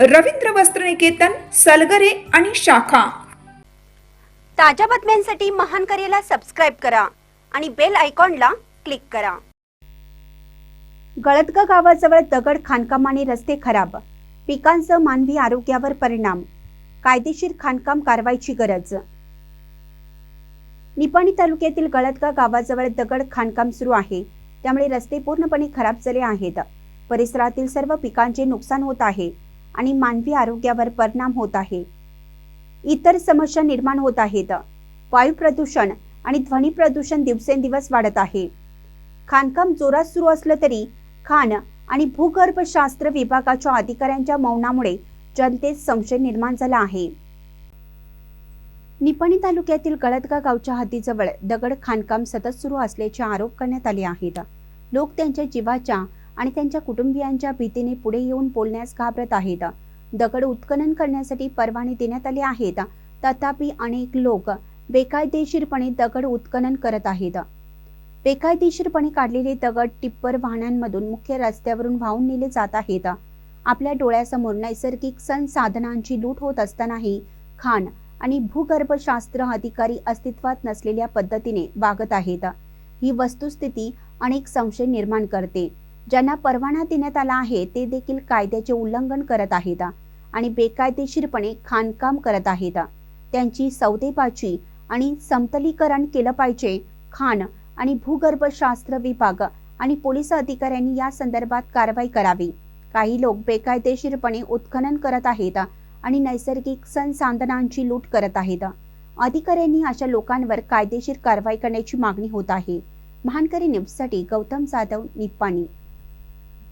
रवींद्र वस्त्रनिकेतन सलगरे आणि शाखा. ताज्या बातम्यांसाठी महान करेला सबस्क्राईब करा आणि बेल आयकॉनला क्लिक करा. गळतगा गावाजवळ दगड खाणकाम आणि रस्ते खराब. पिकांचं मानवी आरोग्यावर परिणाम. कायदेशीर खाणकाम कारवाईची गरज. निपाणी तालुक्यातील गळतगा गावाजवळ दगड खाणकाम सुरू आहे. त्यामुळे रस्ते पूर्णपणे खराब झाले आहेत. परिसरातील सर्व पिकांचे नुकसान होत आहे. आणि मानवी आरोग्यावर परिणाम होत आहे. इतर समस्या निर्माण होत आहेत. वायू प्रदूषण आणि ध्वनी प्रदूषण दिवसेंदिवस वाढत आहे. खाणकाम जोरात सुरू असलं तरी खाण आणि भूगर्भशास्त्र विभागाच्या अधिकाऱ्यांच्या मौनामुळे जनतेत संशय निर्माण झाला आहे. निपाणी तालुक्यातील गळदगा गावच्या हद्दीजवळ दगड खाणकाम सतत सुरू असल्याचे आरोप करण्यात आले आहेत. लोक त्यांच्या जीवाच्या आणि त्यांच्या कुटुंबियांच्या भीतीने पुढे येऊन बोलण्यास घाबरत आहेत. दगड उत्खनन करण्यासाठी परवाने देण्यात आले आहेत. तथापि अनेक लोक बेकायदेशीरपणे दगड उत्खनन करत आहेत. बेकायदेशीरपणे काढलेले दगड टिप्पर वाहनांमधून मुख्य रस्त्यावरून वाहून नेले जात आहेत. आपल्या डोळ्यासमोर नैसर्गिक संसाधनांची लूट होत असतानाही खाण आणि भूगर्भशास्त्र अधिकारी अस्तित्वात नसलेल्या पद्धतीने वागत आहेत. ही वस्तुस्थिती अनेक संशय निर्माण करते. ज्यांना परवाना देण्यात आला आहे ते देखील कायद्याचे उल्लंघन करत आहेत आणि बेकायदेशीरपणे खाणकाम करत आहेत. त्यांची सौदेबाजी आणि समतलीकरण केलं पाहिजे. खाण आणि भूगर्भशास्त्र विभाग आणि पोलीस अधिकाऱ्यांनी या संदर्भात कारवाई करावी. काही लोक बेकायदेशीरपणे उत्खनन करत आहेत आणि नैसर्गिक संसाधनांची लूट करत आहेत. अधिकाऱ्यांनी अशा लोकांवर कायदेशीर कारवाई करण्याची मागणी होत आहे. महानकरी न्यूजसाठी गौतम जाधव निप्पाणी.